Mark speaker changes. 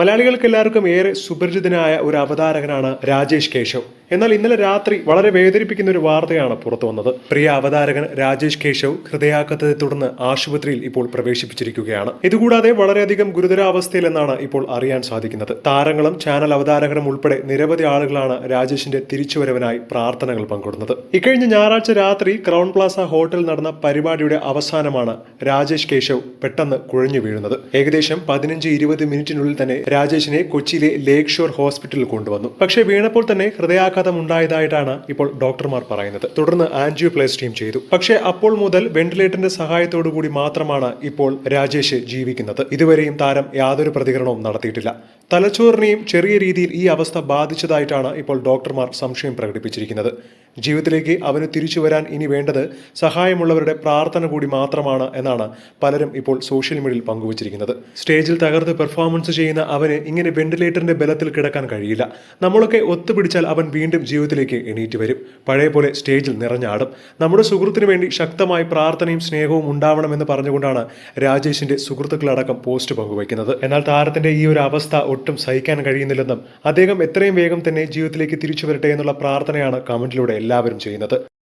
Speaker 1: മലയാളികൾക്ക് എല്ലാവർക്കും ഏറെ സുപരിചിതനായ ഒരു അവതാരകനാണ് രാജേഷ് കേശവ്. എന്നാൽ ഇന്നലെ രാത്രി വളരെ വേദനിപ്പിക്കുന്ന ഒരു വാർത്തയാണ് പുറത്തു വന്നത്. പ്രിയ അവതാരകൻ രാജേഷ് കേശവ് ഹൃദയാഘാതത്തെ തുടർന്ന് ആശുപത്രിയിൽ ഇപ്പോൾ പ്രവേശിപ്പിച്ചിരിക്കുകയാണ്. ഇതുകൂടാതെ വളരെയധികം ഗുരുതരാവസ്ഥയിലെന്നാണ് ഇപ്പോൾ അറിയാൻ സാധിക്കുന്നത്. താരങ്ങളും ചാനൽ അവതാരകരും ഉൾപ്പെടെ നിരവധി ആളുകളാണ് രാജേഷിന്റെ തിരിച്ചുവരവിനായി പ്രാർത്ഥനകൾ പങ്കിടുന്നത്. ഇക്കഴിഞ്ഞ ഞായറാഴ്ച രാത്രി ക്രൗൺ പ്ലാസ ഹോട്ടലിൽ നടന്ന പരിപാടിയുടെ അവസാനമാണ് രാജേഷ് കേശവ് പെട്ടെന്ന് കുഴഞ്ഞു വീഴുന്നത്. ഏകദേശം പതിനഞ്ച് ഇരുപത് മിനിറ്റിനുള്ളിൽ തന്നെ രാജേഷിനെ കൊച്ചിയിലെ ലേക്ക് ഷോർ ഹോസ്പിറ്റലിൽ കൊണ്ടുവന്നു. പക്ഷേ വീണപ്പോൾ തന്നെ ഹൃദയാഘാതം ഉണ്ടായതായിട്ടാണ് ഇപ്പോൾ ഡോക്ടർമാർ പറയുന്നത്. തുടർന്ന് ആൻജിയോപ്ലാസ്റ്റിയും ചെയ്തു. പക്ഷേ അപ്പോൾ മുതൽ വെന്റിലേറ്ററിന്റെ സഹായത്തോടു കൂടി മാത്രമാണ് ഇപ്പോൾ രാജേഷ് ജീവിക്കുന്നത്. ഇതുവരെയും താരം യാതൊരു പ്രതികരണവും നടത്തിയിട്ടില്ല. തലച്ചോറിനെയും ചെറിയ രീതിയിൽ ഈ അവസ്ഥ ബാധിച്ചതായിട്ടാണ് ഇപ്പോൾ ഡോക്ടർമാർ സംശയം പ്രകടിപ്പിച്ചിരിക്കുന്നത്. ജീവിതത്തിലേക്ക് അവന് തിരിച്ചു വരാൻ ഇനി വേണ്ടത് സഹായമുള്ളവരുടെ പ്രാർത്ഥന കൂടി മാത്രമാണ് എന്നാണ് പലരും ഇപ്പോൾ സോഷ്യൽ മീഡിയയിൽ പങ്കുവച്ചിരിക്കുന്നത്. സ്റ്റേജിൽ തകർത്ത് പെർഫോമൻസ് ചെയ്യുന്ന അവന് ഇങ്ങനെ വെന്റിലേറ്ററിന്റെ ബലത്തിൽ കിടക്കാൻ കഴിയില്ല. നമ്മളൊക്കെ ഒത്തുപിടിച്ചാൽ അവൻ വീണ്ടും ജീവിതത്തിലേക്ക് എണീറ്റ് വരും. പഴയ പോലെ സ്റ്റേജിൽ നിറഞ്ഞാടും നമ്മുടെ സുഹൃത്തിനു വേണ്ടി ശക്തമായി പ്രാർത്ഥനയും സ്നേഹവും ഉണ്ടാവണമെന്ന് പറഞ്ഞുകൊണ്ടാണ് രാജേഷിന്റെ സുഹൃത്തുക്കളടക്കം പോസ്റ്റ് പങ്കുവയ്ക്കുന്നത്. എന്നാൽ താരത്തിന്റെ ഈ ഒരു അവസ്ഥ ഒട്ടും സഹിക്കാൻ കഴിയുന്നില്ലെന്നും അദ്ദേഹം എത്രയും വേഗം തന്നെ ജീവിതത്തിലേക്ക് തിരിച്ചു വരട്ടെ എന്നുള്ള പ്രാർത്ഥനയാണ് കമന്റിലൂടെ എല്ലാവരും ചെയ്യുന്നത്.